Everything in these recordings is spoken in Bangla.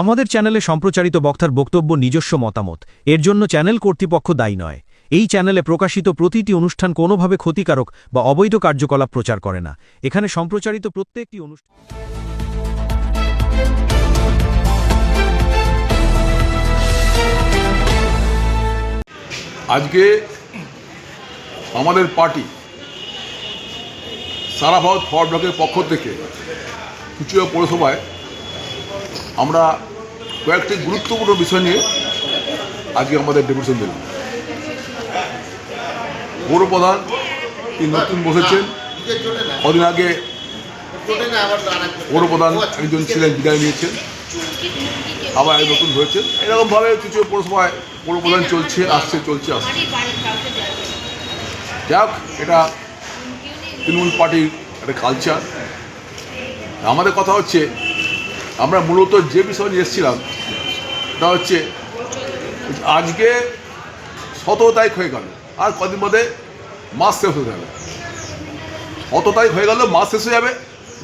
আমাদের চ্যানেলে সম্প্রচারিত বক্তার বক্তব্য নিজস্ব মতামত। এর জন্য চ্যানেল কর্তৃপক্ষ দায়ী নয়। এই চ্যানেলে প্রকাশিত প্রতিটি অনুষ্ঠান কোনোভাবে ক্ষতিকারক বা অবৈধ কার্যকলাপ প্রচার করে না। এখানে সম্প্রচারিত প্রত্যেকটি অনুষ্ঠান আজকে আমাদের পার্টি সারা ভারত ফর ব্লকের পক্ষ থেকে কুচুয়া পৌরসভায় আমরা কয়েকটি গুরুত্বপূর্ণ বিষয় নিয়ে আজকে আমাদের ডেপুটেশন দিলাম। পৌর প্রধান, তিনি নতুন বসেছেন। কদিন আগে পৌর প্রধান একজন ছিলেন, বিদায় নিয়েছেন। আবার নতুন হয়েছেন। এরকমভাবে কিছু পৌরসভায় পৌর প্রধান চলছে, আসছে চলছে, আসছে। যাক, এটা তৃণমূল পার্টির একটা কালচার আমাদের কথা হচ্ছে আমরা মূলত যে বিষয় নিয়ে এসেছিলাম, তা হচ্ছে আজকে সতেরো তারিখ হয়ে গেল, আর কদিন বাদে মাস শেষ হয়ে যাবে। সতেরো তারিখ হয়ে গেল, মাস শেষ হয়ে যাবে।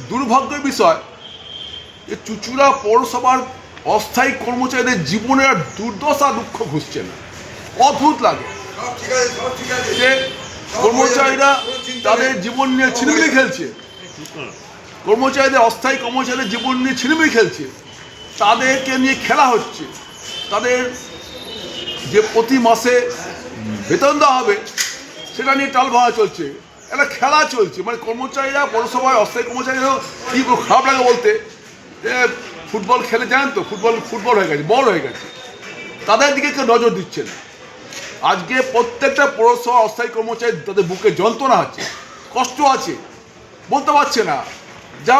দুর্ভাগ্যের বিষয় যে চুচুড়া পৌরসভার অস্থায়ী কর্মচারীদের জীবনে আর দুর্দশা, দুঃখ ঘুষছে না। অদ্ভুত লাগে যে কর্মচারীরা তাদের জীবন নিয়ে ছিনিমিনি খেলছে। কর্মচারীদের অস্থায়ী কর্মচারীদের জীবন নিয়ে ছিনিমিনি খেলছে। তাদেরকে নিয়ে খেলা হচ্ছে। তাদের যে প্রতি মাসে বেতন দেওয়া হবে, সেটা নিয়ে টাল ভাড়া চলছে। একটা খেলা চলছে। মানে কর্মচারীরা, পৌরসভায় অস্থায়ী কর্মচারীরা কী খারাপ লাগে বলতে? ফুটবল খেলে জানেন তো, ফুটবল ফুটবল হয়ে গেছে, বল হয়ে গেছে। তাদের দিকে কেউ নজর দিচ্ছে না। আজকে প্রত্যেকটা পৌরসভা অস্থায়ী কর্মচারী তাদের বুকে যন্ত্রণা আছে, কষ্ট আছে, বলতে পারছে না। যা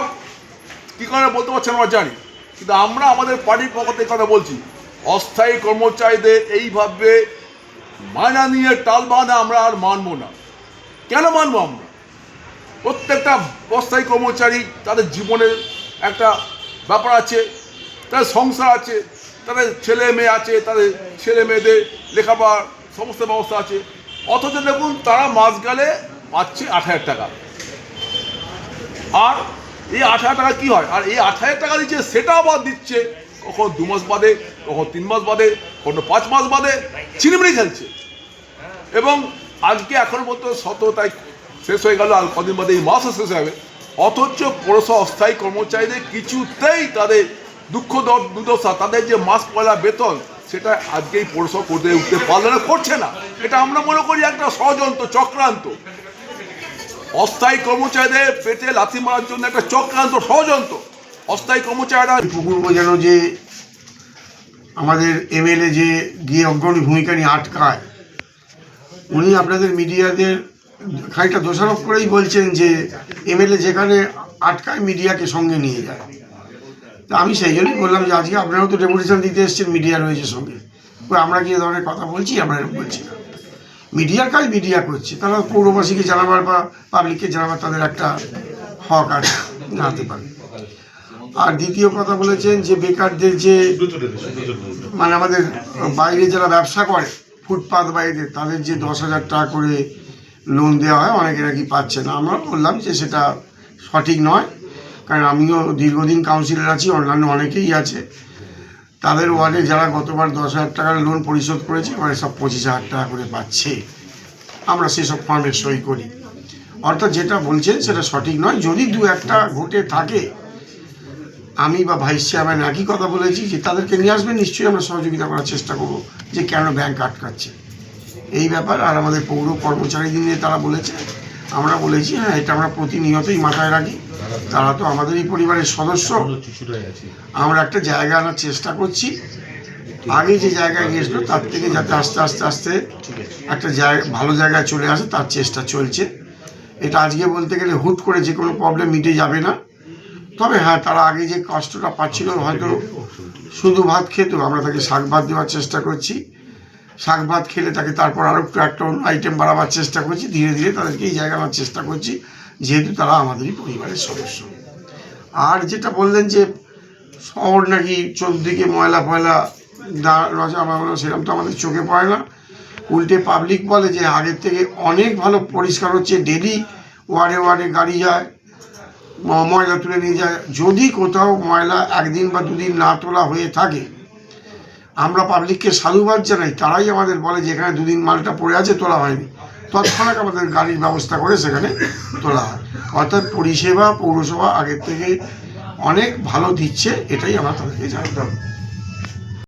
কী কারণে বলতে পারছে না আমরা জানি, কিন্তু আমরা আমাদের পার্টির পক্ষ থেকে কথা বলছি। অস্থায়ী কর্মচারীদের এইভাবে মায়না নিয়ে টাল বাঁধা আমরা আর মানবো না। কেন মানবো আমরা? প্রত্যেকটা অস্থায়ী কর্মচারী তাদের জীবনের একটা ব্যাপার আছে, তাদের সংসার আছে, তাদের ছেলে মেয়ে আছে, তাদের ছেলে মেয়েদের লেখাপড়ার সমস্ত ব্যবস্থা আছে। অথচ দেখুন, তারা মাস গেলে পাচ্ছে আট হাজার টাকা। আর এই আট হাজার টাকা কী হয়? আর এই আট হাজার টাকা দিচ্ছে, সেটা আবার দিচ্ছে। কখন দু মাস বাদে কখন তিন মাস বাদে কখনো পাঁচ মাস বাদে চিনিমিনি খেলছে। এবং আজকে এখন পর্যন্ত শত তাই শেষ হয়ে গেল, আর কদিন বাদে এই মাসও শেষ হবে। অথচ পৌরসভা অস্থায়ী কর্মচারীদের কিছুতেই তাদের দুঃখ দুর্দশা, তাদের যে মাস পয়লা বেতন, সেটা আজকেই পৌরসভা করতে উঠতে পারলে করছে না। এটা আমরা মনে করি একটা ষড়যন্ত্র, চক্রান্ত। অস্থায়ী কর্মচারীদের পেটে লাথি মারার জন্য একটা চক্রান্ত, ষড়যন্ত্র। অস্থায়ী কর্মচারীরা পুকুর বোঝানো যে আমাদের এমএলএ যে গিয়ে অগ্রণী ভূমিকা নিয়ে আটকায়, উনি আপনাদের মিডিয়াদের খানিকটা দোষারোপ করেই বলছেন যে এমএলএ যেখানে আটকায় মিডিয়াকে সঙ্গে নিয়ে যায়। তা আমি সেই জন্যই বললাম যে আজকে আপনারাও তো ডেপুটেশন দিতে এসছেন, মিডিয়া রয়েছে সঙ্গে। আমরা কি ধরনের কথা বলছি? আমরা বলছি না। মিডিয়ার কাজ মিডিয়া করছে। তারা পৌরবাসীকে জানাবার বা পাবলিককে জানাবার তাদের একটা হক আছে জানাতে পারে। আর দ্বিতীয় কথা বলেছেন যে বেকারদের যে মানে আমাদের বাইরে যারা ব্যবসা করে, ফুটপাত বাইরে, তাদের যে দশ হাজার টাকা করে লোন দেওয়া হয়, অনেকে নাকি পাচ্ছে না। আমরা বললাম যে সেটা সঠিক নয়। কারণ আমিও দীর্ঘদিন কাউন্সিলর আছি, অন্যান্য অনেকেই আছে। তাদের ওয়ার্ডে যারা গতবার দশ হাজার টাকার লোন পরিশোধ করেছে, এবারে সব পঁচিশ হাজার টাকা করে পাচ্ছে। আমরা সেসব ফর্মে সই করি। অর্থাৎ যেটা বলছেন সেটা সঠিক নয়। যদি দু একটা ঘটে থাকে, আমি বা ভাইস চেয়ারম্যান একই কথা বলেছি যে তাদেরকে নিয়ে আসবেন, নিশ্চয়ই আমরা সহযোগিতা করার চেষ্টা করব যে কেন ব্যাংক আটকাচ্ছে। এই ব্যাপার, আর আমাদের পৌর কর্মচারীদের নিয়ে তারা বলেছে। আমরা বলেছি হ্যাঁ এটা আমরা প্রতিনিয়তই মাথায় রাখি। তারা তো আমাদেরই পরিবারের সদস্য। আমরা একটা জায়গা আনার চেষ্টা করছি। আগে যে জায়গায় গিয়েছিল তার থেকে যাতে আস্তে আস্তে আস্তে একটা জায়গা ভালো জায়গায় চলে আসে তার চেষ্টা চলছে। এটা আজকে বলতে গেলে হুট করে যে কোনো প্রবলেম মিটে যাবে না। তবে হ্যাঁ তারা আগে যে কষ্টটা পাচ্ছিল হয়তো শুধু ভাত খেত আমরা তাকে শাক ভাত দেওয়ার চেষ্টা করছি। শাক ভাত খেলে তাকে তারপর আরও একটু একটা অন্য আইটেম বাড়াবার চেষ্টা করছি। ধীরে ধীরে তাদেরকে এই জায়গা আনার চেষ্টা করছি। যেহেতু তারা আমাদেরই পরিবারের সদস্য। আর যেটা বললেন যে শহর নাকি চোদ্দিকে ময়লা ফয়লা রজা বাংলা সেরকম তো আমাদের চোখে পড়ে না। উল্টে পাবলিক বলে যে আগের থেকে অনেক ভালো পরিষ্কার হচ্ছে ডেলি ওয়ার্ডে ওয়ার্ডে গাড়ি যায় ময়লা তুলে নিয়ে যায়। যদি কোথাও ময়লা একদিন বা দুদিন না তোলা হয়ে থাকে, আমরা পাবলিককে সাধুবাদ জানাই। তারাই আমাদের বলে যে এখানে দুদিন মালটা পড়ে আছে, তোলা হয়নি। তৎক্ষণাৎ আমাদের গাড়ির ব্যবস্থা করে সেখানে তোলা হয়। অর্থাৎ পরিষেবা, পৌরসভা আগের থেকে অনেক ভালো দিচ্ছে, এটাই আমরা তাদেরকে জানাতে হবে।